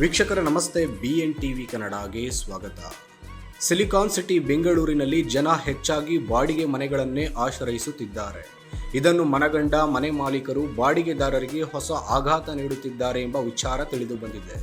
ವೀಕ್ಷಕರ ನಮಸ್ತೆ B N TV ಕನ್ನಡಗೆ ಸ್ವಾಗತ. ಸಿಲಿಕಾನ್ ಸಿಟಿ, ಬೆಂಗಳೂರಿನಲ್ಲಿ ಜನ ಹೆಚ್ಚಾಗಿ ಬಾಡಿಗೆ ಮನೆಗಳನ್ನೇ ಆಶ್ರಯಿಸುತ್ತಿದ್ದಾರೆ. ಇದನ್ನು ಮನಗಂಡ ಮನೆ ಮಾಲೀಕರು ಬಾಡಿಗೆದಾರರಿಗೆ ಹೊಸ ಆಘಾತ ನೀಡುತ್ತಿದ್ದಾರೆ ಎಂಬ ವಿಚಾರ ತಿಳಿದು ಬಂದಿದೆ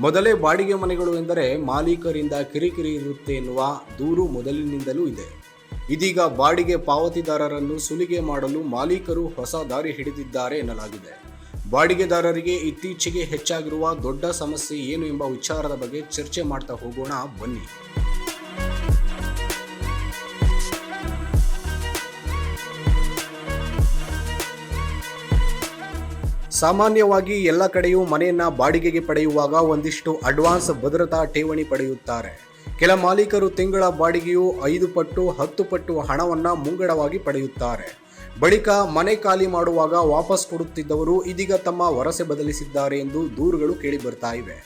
ಮೊದಲೇ ಬಾಡಿಗೆ ಮನೆಗಳು ಎಂದರೆ ಮಾಲೀಕರಿಂದ ಕಿರಿಕಿರಿ ಇರುತ್ತೆ ಎನ್ನುವ ದೂರು ಮೊದಲಿನಿಂದಲೂ ಇದೆ. ಇದೀಗ ಬಾಡಿಗೆ ಪಾವತಿದಾರರನ್ನು ಸುಲಿಗೆ ಮಾಡಲು ಮಾಲೀಕರು ಹೊಸ ದಾರಿ ಹಿಡಿದಿದ್ದಾರೆ ಎನ್ನಲಾಗಿದೆ. ಬಾಡಿಗೆದಾರರಿಗೆ ಇತ್ತೀಚೆಗೆ ಹೆಚ್ಚಾಗಿರುವ ದೊಡ್ಡ ಸಮಸ್ಯೆ ಏನು ಎಂಬ ವಿಚಾರದ ಬಗ್ಗೆ ಚರ್ಚೆ ಮಾಡ್ತಾ ಹೋಗೋಣ, ಬನ್ನಿ. ಸಾಮಾನ್ಯವಾಗಿ ಎಲ್ಲ ಕಡೆಯೂ ಮನೆಯನ್ನ ಬಾಡಿಗೆಗೆ ಪಡೆಯುವಾಗ ಒಂದಿಷ್ಟು ಅಡ್ವಾನ್ಸ್ ಭದ್ರತಾ ಠೇವಣಿ ಪಡೆಯುತ್ತಾರೆ. ಕೆಲ ಮಾಲೀಕರು ತಿಂಗಳ ಬಾಡಿಗೆಯು ಐದು ಪಟ್ಟು, ಹತ್ತು ಪಟ್ಟು ಹಣವನ್ನು ಮುಂಗಡವಾಗಿ ಪಡೆಯುತ್ತಾರೆ. ಬಳಿಕ ಮನೆ ಖಾಲಿ ಮಾಡುವಾಗ ವಾಪಸ್ ಕೊಡುತ್ತಿದ್ದವರು ಇದೀಗ ತಮ್ಮ ವರಸೆ ಬದಲಿಸಿದ್ದಾರೆ ಎಂದು ದೂರುಗಳು ಕೇಳಿ ಬರ್ತಾ ಇವೆ.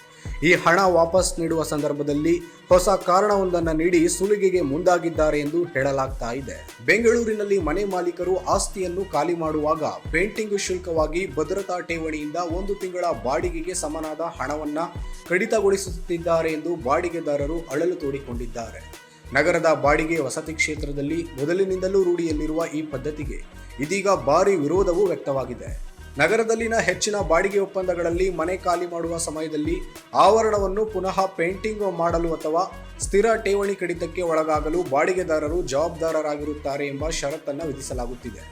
ಈ ಹಣ ವಾಪಸ್ ನೀಡುವ ಸಂದರ್ಭದಲ್ಲಿ ಹೊಸ ಕಾರಣವೊಂದನ್ನು ನೀಡಿ ಸುಲಿಗೆಗೆ ಮುಂದಾಗಿದ್ದಾರೆ ಎಂದು ಹೇಳಲಾಗ್ತಾ ಇದೆ. ಬೆಂಗಳೂರಿನಲ್ಲಿ ಮನೆ ಮಾಲೀಕರು ಆಸ್ತಿಯನ್ನು ಖಾಲಿ ಮಾಡುವಾಗ ಪೇಂಟಿಂಗ್ ಶುಲ್ಕವಾಗಿ ಭದ್ರತಾ ಠೇವಣಿಯಿಂದ ಒಂದು ತಿಂಗಳ ಬಾಡಿಗೆಗೆ ಸಮನಾದ ಹಣವನ್ನು ಕಡಿತಗೊಳಿಸುತ್ತಿದ್ದಾರೆ ಎಂದು ಬಾಡಿಗೆದಾರರು ಅಳಲು ತೋಡಿಕೊಂಡಿದ್ದಾರೆ. ನಗರದ ಬಾಡಿಗೆ ವಸತಿ ಕ್ಷೇತ್ರದಲ್ಲಿ ಮೊದಲಿನಿಂದಲೂ ರೂಢಿಯಲ್ಲಿರುವ ಈ ಪದ್ಧತಿಗೆ ಇದೀಗ ಭಾರಿ ವಿರೋಧವೂ ವ್ಯಕ್ತವಾಗಿದೆ. ನಗರದಲ್ಲಿನ ಹೆಚ್ಚಿನ ಬಾಡಿಗೆ ಒಪ್ಪಂದಗಳಲ್ಲಿ ಮನೆ ಖಾಲಿ ಮಾಡುವ ಸಮಯದಲ್ಲಿ ಆವರಣವನ್ನು ಪುನಃ ಪೇಂಟಿಂಗ್ ಮಾಡಲು ಅಥವಾ ಸ್ಥಿರ ಠೇವಣಿ ಕಡಿತಕ್ಕೆ ಒಳಗಾಗಲು ಬಾಡಿಗೆದಾರರು ಜವಾಬ್ದಾರರಾಗಿರುತ್ತಾರೆ ಎಂಬ ಷರತ್ತನ್ನು ವಿಧಿಸಲಾಗುತ್ತಿದೆ.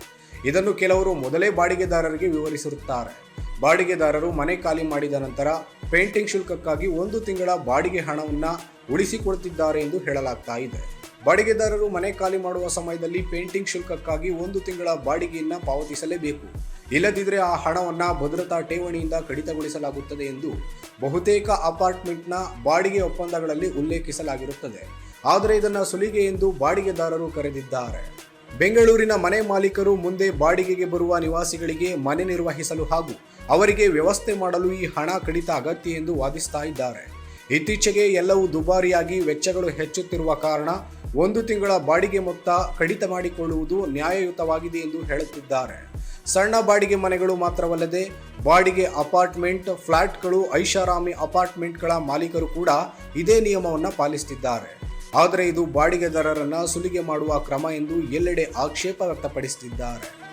ಇದನ್ನು ಕೆಲವರು ಮೊದಲೇ ಬಾಡಿಗೆದಾರರಿಗೆ ವಿವರಿಸಿರುತ್ತಾರೆ. ಬಾಡಿಗೆದಾರರು ಮನೆ ಖಾಲಿ ಮಾಡಿದ ನಂತರ ಪೇಂಟಿಂಗ್ ಶುಲ್ಕಕ್ಕಾಗಿ ಒಂದು ತಿಂಗಳ ಬಾಡಿಗೆ ಹಣವನ್ನ ಉಳಿಸಿಕೊಡುತ್ತಿದ್ದಾರೆ ಎಂದು ಹೇಳಲಾಗ್ತಾ ಇದೆ. ಬಾಡಿಗೆದಾರರು ಮನೆ ಖಾಲಿ ಮಾಡುವ ಸಮಯದಲ್ಲಿ ಪೇಂಟಿಂಗ್ ಶುಲ್ಕಕ್ಕಾಗಿ ಒಂದು ತಿಂಗಳ ಬಾಡಿಗೆಯನ್ನು ಪಾವತಿಸಲೇಬೇಕು. ಇಲ್ಲದಿದ್ದರೆ ಆ ಹಣವನ್ನು ಭದ್ರತಾ ಠೇವಣಿಯಿಂದ ಕಡಿತಗೊಳಿಸಲಾಗುತ್ತದೆ ಎಂದು ಬಹುತೇಕ ಅಪಾರ್ಟ್ಮೆಂಟ್ನ ಬಾಡಿಗೆ ಒಪ್ಪಂದಗಳಲ್ಲಿ ಉಲ್ಲೇಖಿಸಲಾಗಿರುತ್ತದೆ. ಆದರೆ ಇದನ್ನು ಸುಲಿಗೆ ಎಂದು ಬಾಡಿಗೆದಾರರು ಕರೆದಿದ್ದಾರೆ. ಬೆಂಗಳೂರಿನ ಮನೆ ಮಾಲೀಕರು ಮುಂದೆ ಬಾಡಿಗೆಗೆ ಬರುವ ನಿವಾಸಿಗಳಿಗೆ ಮನೆ ನಿರ್ವಹಿಸಲು ಹಾಗೂ ಅವರಿಗೆ ವ್ಯವಸ್ಥೆ ಮಾಡಲು ಈ ಹಣ ಕಡಿತ ಅಗತ್ಯ ಎಂದು ವಾದಿಸ್ತಾ ಇದ್ದಾರೆ. ಇತ್ತೀಚೆಗೆ ಎಲ್ಲವೂ ದುಬಾರಿಯಾಗಿ ವೆಚ್ಚಗಳು ಹೆಚ್ಚುತ್ತಿರುವ ಕಾರಣ ಒಂದು ತಿಂಗಳ ಬಾಡಿಗೆ ಮೊತ್ತ ಕಡಿತ ಮಾಡಿಕೊಳ್ಳುವುದು ನ್ಯಾಯಯುತವಾಗಿದೆ ಎಂದು ಹೇಳುತ್ತಿದ್ದಾರೆ. ಸಣ್ಣ ಬಾಡಿಗೆ ಮನೆಗಳು ಮಾತ್ರವಲ್ಲದೆ ಬಾಡಿಗೆ ಅಪಾರ್ಟ್ಮೆಂಟ್, ಫ್ಲಾಟ್ಗಳು, ಐಷಾರಾಮಿ ಅಪಾರ್ಟ್ಮೆಂಟ್ಗಳ ಮಾಲೀಕರು ಕೂಡ ಇದೇ ನಿಯಮವನ್ನು ಪಾಲಿಸುತ್ತಿದ್ದಾರೆ. ಆದರೆ ಇದು ಬಾಡಿಗೆದಾರರನ್ನು ಸುಲಿಗೆ ಮಾಡುವ ಕ್ರಮ ಎಂದು ಎಲ್ಲೆಡೆ ಆಕ್ಷೇಪ ವ್ಯಕ್ತಪಡಿಸುತ್ತಿದ್ದಾರೆ.